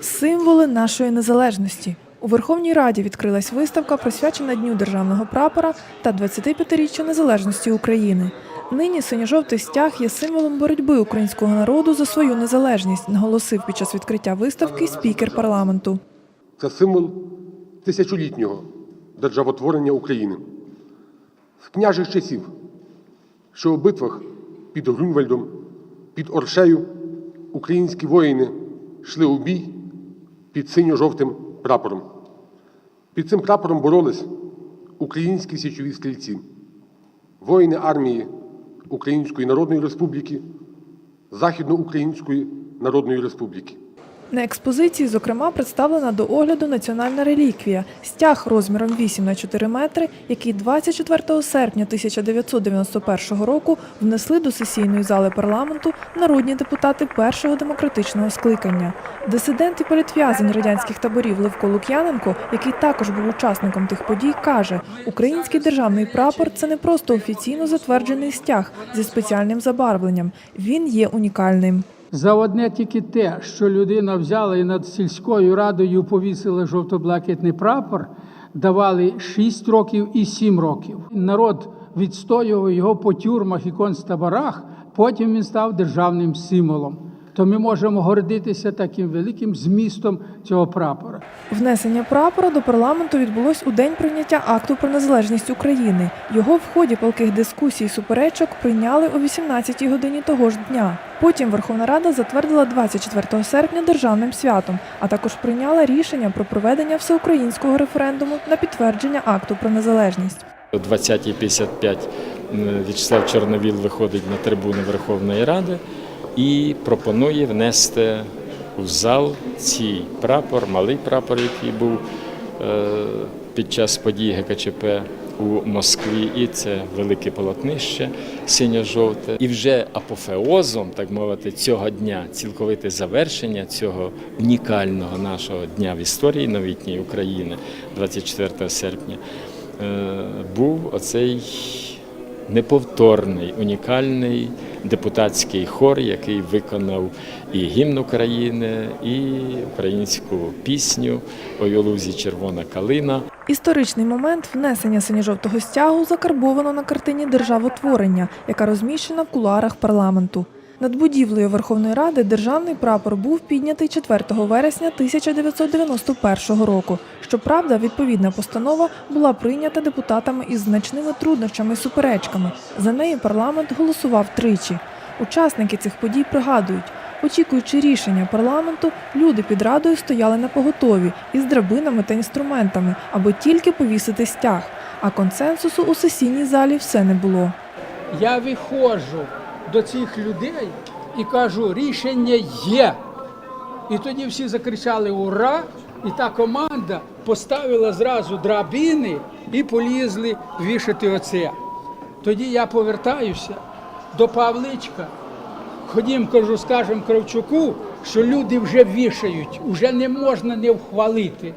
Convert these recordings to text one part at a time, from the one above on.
Символи нашої незалежності. У Верховній Раді відкрилась виставка, присвячена Дню державного прапора та 25-річчю незалежності України. Нині синьо-жовтий стяг є символом боротьби українського народу за свою незалежність, наголосив під час відкриття виставки спікер парламенту. Це символ тисячолітнього державотворення України. З княжих часів, що у битвах під Грунвальдом, під Оршею українські воїни йшли у бій під синьо-жовтим прапором. Під цим прапором боролись українські січові стрільці, воїни армії Української Народної Республіки, Західноукраїнської Народної Республіки. На експозиції, зокрема, представлена до огляду національна реліквія – стяг розміром 8 на 4 метри, який 24 серпня 1991 року внесли до сесійної зали парламенту народні депутати першого демократичного скликання. Дисидент і політв'язень радянських таборів Левко Лук'яненко, який також був учасником тих подій, каже: український державний прапор це не просто офіційно затверджений стяг зі спеціальним забарвленням. Він є унікальним. За одне тільки те, що людина взяла і над сільською радою повісила жовто-блакитний прапор, давали 6 років і 7 років. Народ відстоював його по тюрмах і концтаборах, потім він став державним символом. То ми можемо гордитися таким великим змістом цього прапора. Внесення прапора до парламенту відбулось у день прийняття акту про незалежність України. Його в ході палких дискусій і суперечок прийняли о 18-й годині того ж дня. Потім Верховна Рада затвердила 24 серпня державним святом, а також прийняла рішення про проведення всеукраїнського референдуму на підтвердження акту про незалежність. О 20.55 м, В'ячеслав Чорновіл виходить на трибуну Верховної Ради і пропонує внести у зал цей прапор, малий прапор, який був е, під час подій ГКЧП у Москві, і це велике полотнище синьо-жовте. І вже апофеозом, так мовити, цього дня, цілковите завершення цього унікального нашого дня в історії новітньої України, 24 серпня, е, був оцей неповторний, унікальний депутатський хор, який виконав і гімн України, і українську пісню «Ой у червона калина. Історичний момент внесення синьо-жовтого стягу закарбовано на картині Державотворення, яка розміщена в кулуарах парламенту. Над будівлею Верховної Ради державний прапор був піднятий 4 вересня 1991 року. Щоправда, відповідна постанова була прийнята депутатами із значними труднощами і суперечками. За неї парламент голосував тричі. Учасники цих подій пригадують, очікуючи рішення парламенту, люди під радою стояли на поготові із драбинами та інструментами, аби тільки повісити стяг. А консенсусу у сесійній залі все не було. Я виходжу до цих людей і кажу, рішення є. І тоді всі закричали Ура! І та команда поставила зразу драбини і полізли вішати оце. Тоді я повертаюся до Павличка. Ходім, кажу, скажемо Кравчуку, що люди вже вішають, вже не можна не вхвалити.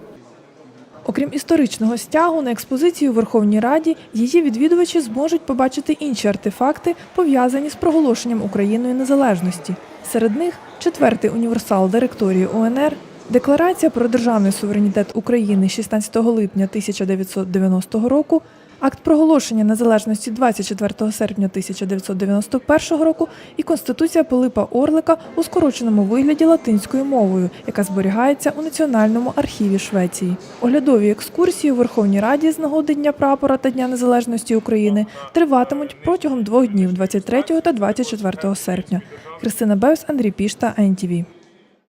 Окрім історичного стягу, на експозиції у Верховній Раді її відвідувачі зможуть побачити інші артефакти, пов'язані з проголошенням Україною незалежності. Серед них четвертий універсал директорії УНР, Декларація про державний суверенітет України 16 липня 1990 року, акт проголошення незалежності 24 серпня 1991 року і Конституція Пилипа Орлика у скороченому вигляді латинською мовою, яка зберігається у Національному архіві Швеції. Оглядові екскурсії у Верховній Раді з нагоди Дня прапора та Дня Незалежності України триватимуть протягом двох днів 23 та 24 серпня. Христина Бевс, Андрій Пішта, НТВ.